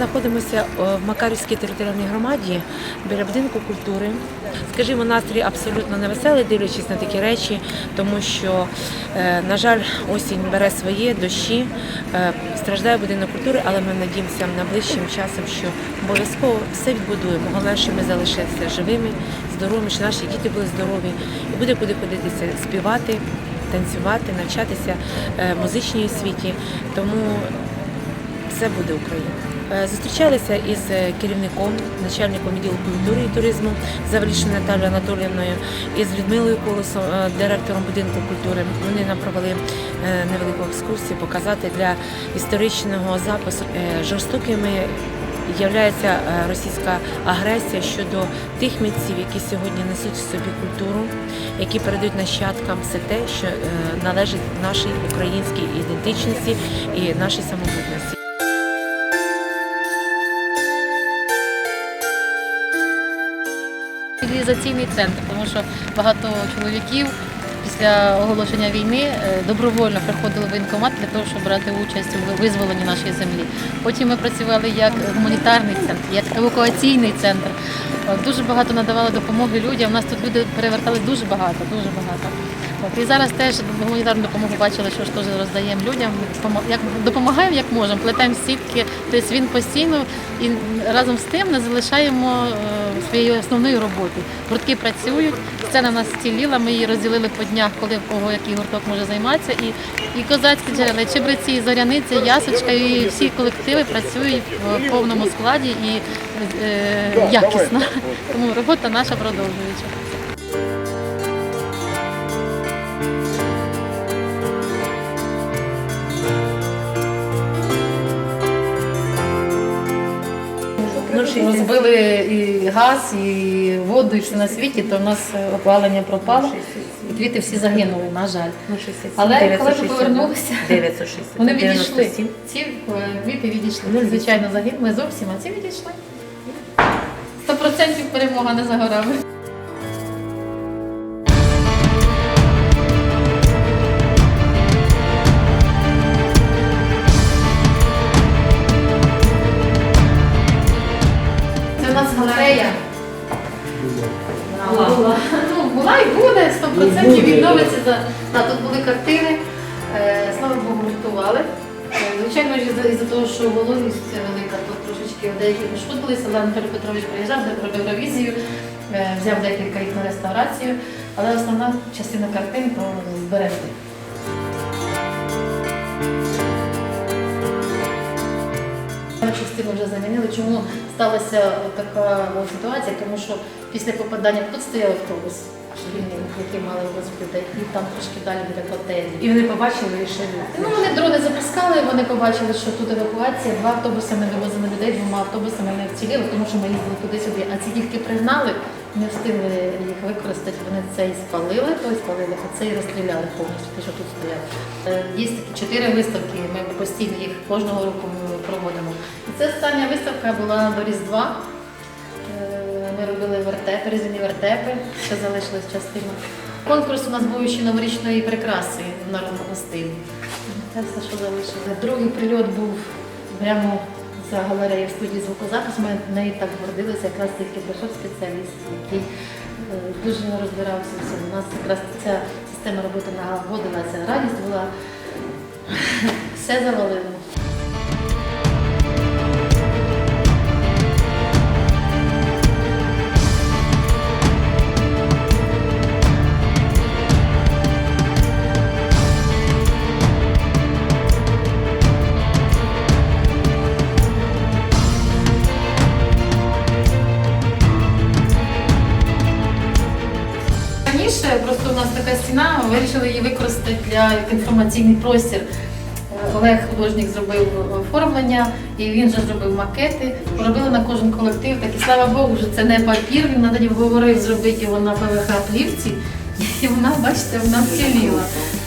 знаходимося е, в Макарівській територіальній громаді біля будинку культури. Скажімо, настрій абсолютно невеселий, дивлячись на такі речі, тому що, е, на жаль, осінь бере своє дощі, е, страждає будинок культури, але ми надіємося найближчим часом, що обов'язково все відбудуємо. Головне, що ми залишилися живими, здоровими, що наші діти були здорові, і буде куди ходитися, співати, танцювати, навчатися е, музичній освіті. Тому все буде Україна. Е, Зустрічалися із е, керівником, начальником відділу культури і туризму Завалішою Наталією Анатоліївною і з Людмилою Колосом, е, директором будинку культури. Вони нам провели невелику екскурсію, показати для історичного запису жорстокими являється російська агресія щодо тих митців, які сьогодні несуть в собі культуру, які передають нащадкам все те, що належить нашій українській ідентичності і нашій самобутності. Цивілізаційний центр, тому що багато чоловіків після оголошення війни е, добровольно приходили в воєнкомат для того, щоб брати участь у визволенні нашої землі. Потім ми працювали як гуманітарний центр, як евакуаційний центр. Е, Дуже багато надавали допомоги людям. У нас тут люди перевертали дуже багато, дуже багато. От, і зараз теж гуманітарну допомогу бачили, що ж теж роздаємо людям. Як допомагаємо, як можемо, плетемо сітки. Тобто він постійно і разом з тим не залишаємо е, своєї основної роботи. Гуртки працюють, сцена нас стіліла, ми її розділили по днях, коли в кого який гурток може займатися. І, і козацькі джерела, і чебреці, і зоряниця, і ясочка, і всі колективи працюють в повному складі і е, якісно. Тому робота наша продовжується. Розбили і газ, і воду, і все на світі, то в нас е, опалення пропало, і квіти всі загинули, на жаль. Але коли ми повернулися, Вони відійшли. Ці е, квіти відійшли. Звичайно, загинули зовсім, а ці відійшли. Сто процентів перемога не за горами. Галерея. Була. Ну, була і буде, 100% відновиться. За... Да, тут були картини, е, слава Богу, рятували. Е, Звичайно, із-за того, що вологість велика, то трошечки деякі пошкодилися, але Анатолій Петрович приїжджав, робив ревізію, е, взяв декілька їх на реставрацію, але основна частина картин то зберегли. Частину вже замінили. Чому сталася така ситуація? Тому що після попадання тут стояв автобус, вільний, який мали людей, і там трошки далі біля котельні. І вони побачили і ще Ну, вони дрони запускали, вони побачили, що тут евакуація, два автобуси ми вивозили людей, двома автобусами не вціліли, тому що ми їздили туди-сюди. А ці тільки пригнали, не встигли їх використати, вони цей спалили, той спалили, а цей розстріляли повністю, те, що тут стоять. Е, Є такі чотири виставки, ми постійно їх кожного року проводимо. І це остання виставка була до Різдва. Е, Ми робили вертепи, різні вертепи, ще залишилась частина. Конкурс у нас був ще новорічної прикраси в народному стилі. Це все, що залишилося. Другий прильот був прямо за галереєю в студії звукозапису. Ми нею так гордилися, якраз тільки прийшов спеціаліст, який е, дуже розбирався в цьому. У нас якраз ця система роботи налагодилася. Радість була, все завалило. Раніше просто у нас така стіна, ми вирішили її використати для як інформаційний простір. Олег художник зробив оформлення, і він же зробив макети. Робили на кожен колектив. Так і слава Богу, що це не папір. Він тоді говорив зробити його на ПВХ плівці. І вона, бачите, вона вціліла.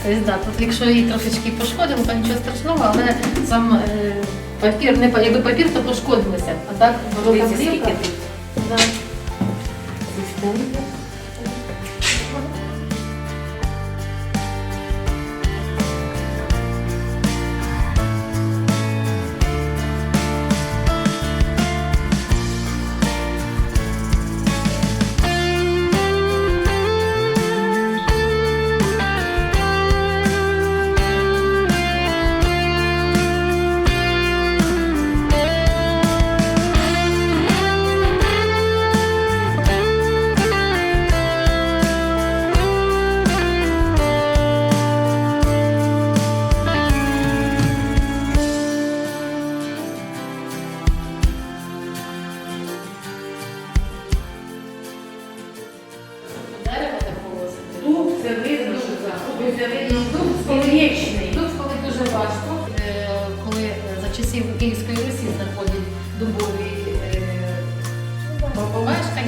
Тобто, да, тут, якщо її трошечки пошкодило, то нічого страшного, але сам е, папір, не якби папір, то пошкодилося. А так Дивіться, плівка.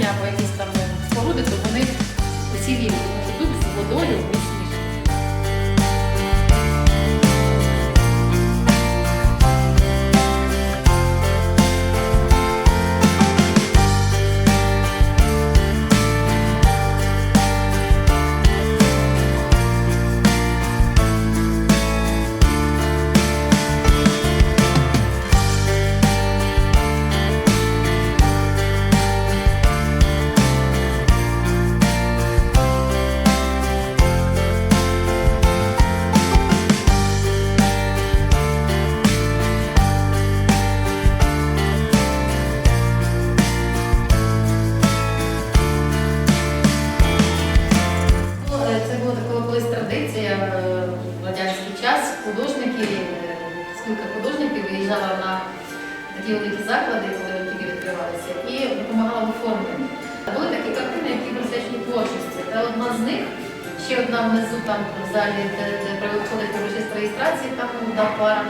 Або якісь там споруди, то вони цілі заклади, коли тільки відкривалися, і допомагала в оформленні. Були такі картини, які присвячені творчості. Та одна з них, ще одна внизу там в залі, де, де проходить урочиста реєстрація, там одна пара.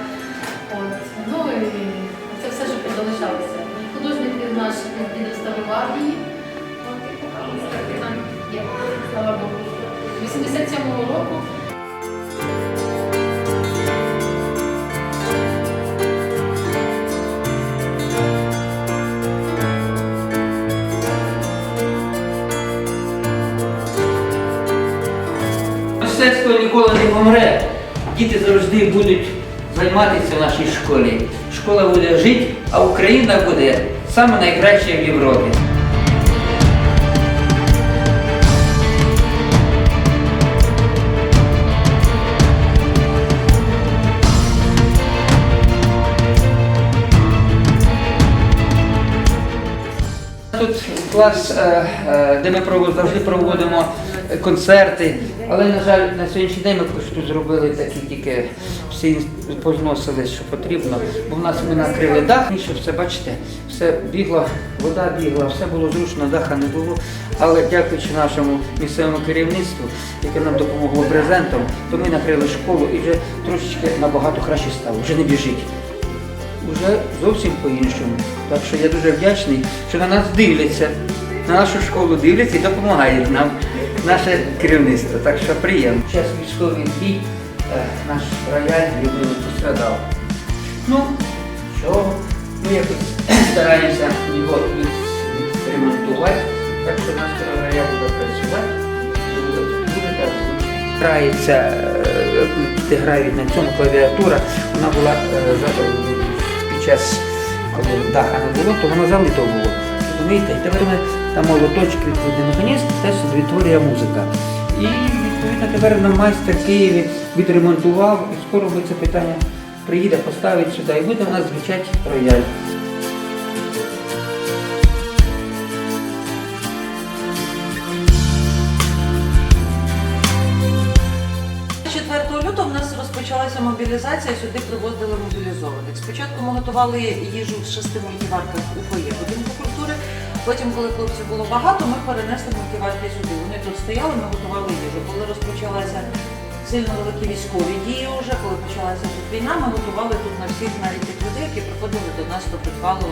От. Ну і це все, що залишалося. Художник наш відреставрував її. От, і картина. Слава Богу. 87-го року ніколи не помре. Діти завжди будуть займатися в нашій школі. Школа буде жити, а Україна буде саме найкраща в Європі. Тут клас, е, е, де ми завжди проводимо концерти, але, на жаль, на сьогоднішній день ми просто зробили такі тільки всі позносили, що потрібно, бо в нас ми накрили дах, і що все, бачите, все бігло, вода бігла, все було зручно, даха не було. Але дякуючи нашому місцевому керівництву, яке нам допомогло презентом, то ми накрили школу і вже трошечки набагато краще стало, вже не біжить. Вже зовсім по-іншому. Так що я дуже вдячний, що на нас дивляться, на нашу школу дивляться і допомагають нам наше керівництво. Так що приємно. Час військовий дій е, наш рояль любили пострадав. Ну, що, ми якось стараємося його від- відремонтувати, так що наш рояль буде працювати. Буде-. Грається, е, де грають на цьому клавіатура, вона була е, під час, коли даха не було, то воно залито було. Розумієте? І тепер ми там молоточки відповідний механізм, теж відтворює музика. І відповідно тепер нам майстер в Києві відремонтував, і скоро ми це питання приїде, поставить сюди, і буде в нас звучать рояль. Розпочалася мобілізація, сюди привозили мобілізованих. Спочатку ми готували їжу в шести мультиварках у фоє будинку культури. Потім, коли хлопців було багато, ми перенесли мультиварки сюди. Вони тут стояли, ми готували їжу. Коли розпочалася сильно великі військові дії, вже коли почалася тут війна, ми готували тут на всіх навіть тих людей, які приходили до нас до підвалу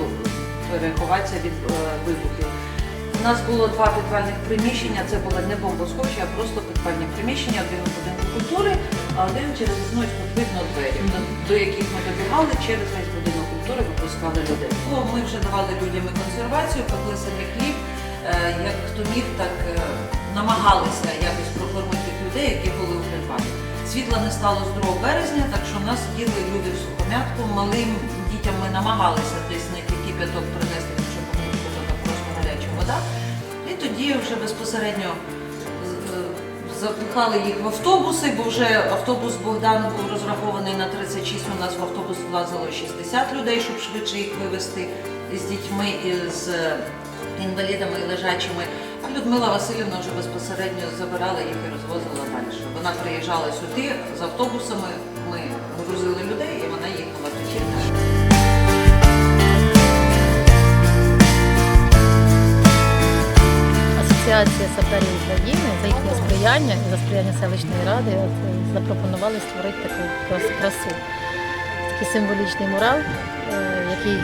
переховатися від е, вибухів. У нас було два підвальних приміщення, це були не бомбосховища, а просто підвальні приміщення, один у будинку культури, а один через тут видно двері, до, яких ми добігали через весь будинок культури, випускали людей. Ну, Ми вже давали людям консервацію, пекли самі хліб. Е, Як хто міг, так е, намагалися якось прокормити людей, які були у підвалі. Світла не стало з 2 березня, так що в нас їли люди в сухомятку. Малим дітям ми намагалися десь знайти кипяток принести, вода. І тоді вже безпосередньо е, запихали їх в автобуси, бо вже автобус Богдан був розрахований на 36, у нас в автобус влазило 60 людей, щоб швидше їх вивезти з дітьми, і з інвалідами і лежачими. А Людмила Васильівна вже безпосередньо забирала їх і розвозила далі. Вона приїжджала сюди з автобусами, ми грузили людей асоціація саперів України за їхнє сприяння і за сприяння селищної ради е, запропонували створити таку красу. Такий символічний мурал, е, який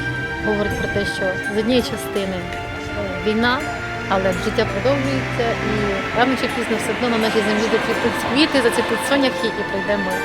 говорить про те, що з однієї частини е, війна, але життя продовжується і рано чи пізно все одно на нашій землі заквітуть квіти, зацвітуть соняхи і прийде мир.